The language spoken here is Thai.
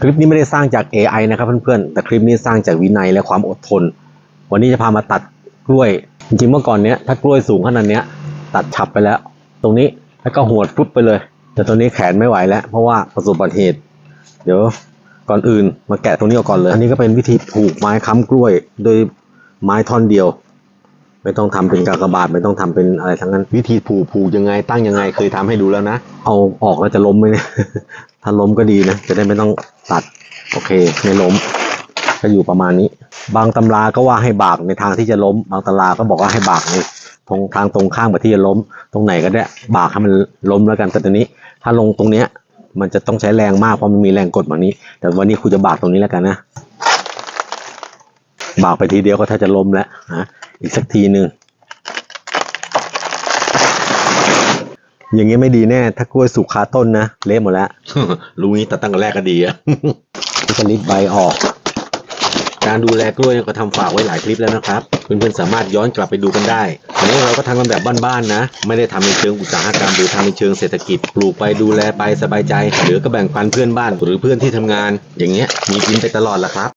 คลิปนี้ไม่ได้สร้างจาก AI นะครับเพื่อนๆ แต่คลิปนี้สร้างจากวินัยและความอดทน วันนี้จะพามาตัดกล้วย จริงๆเมื่อก่อนเนี้ยถ้ากล้วยสูงขนาดเนี้ยตัดฉับไปแล้ว ตรงนี้แล้วก็หวดฟุบไปเลย แต่ตอนนี้แขนไม่ไหวแล้ว เพราะว่าประสบอุบัติเหตุ เดี๋ยวก่อนอื่นมาแกะตรงนี้ออกก่อนเลย อันนี้ก็เป็นวิธีผูกไม้ค้ำกล้วย โดยไม้ท่อนเดียว ไม่ต้องทำเป็นกากบาทไม่ต้องทำเป็นอะไรทั้งนั้น วิธีผูกผูกยังไงตั้งยังไงเคยทำให้ดูแล้วนะ เอาออกแล้วจะล้มไหมเนี่ยถ้าล้มก็ดีนะ จะได้ไม่ต้องตัด โอเคไม่ล้ม ก็อยู่ประมาณนี้ บางตำราก็ว่าให้บากในทางที่จะล้ม บางตำราก็บอกว่าให้บากในตรงทางตรงข้ามกับที่จะล้ม ตรงไหนก็ได้บากให้มันล้มแล้วกันแต่ตอนนี้ ถ้าลงตรงเนี้ย มันจะต้องใช้แรงมากเพราะมันมีแรงกดแบบนี้ แต่วันนี้ครูจะบากตรงนี้แล้วกันนะบากไปทีเดียวก็ถ้าจะล้มแล้วนะ อีกสักทีหนึ่งอย่างเงี้ยไม่ดีแน่ ถ้ากล้วยสุกคาต้นนะ เละหมดแล้ว รู้งี้แต่ตั้งแต่แรกก็ดีอะจะลิดใบออก การดูแลกล้วยเนี่ยก็ทำฝากไว้หลายคลิปแล้วนะครับ เพื่อนๆสามารถย้อนกลับไปดูกันได้อันนี้เราก็ทำกันแบบบ้านๆนะ ไม่ได้ทำในเชิงอุตสาหกรรมหรือทำในเชิงเศรษฐกิจ ปลูกไปดูแลไปสบายใจ หรือก็แบ่งปันเพื่อนบ้านหรือเพื่อนที่ทำงาน อย่างเงี้ยมีกินไปตลอดละครับ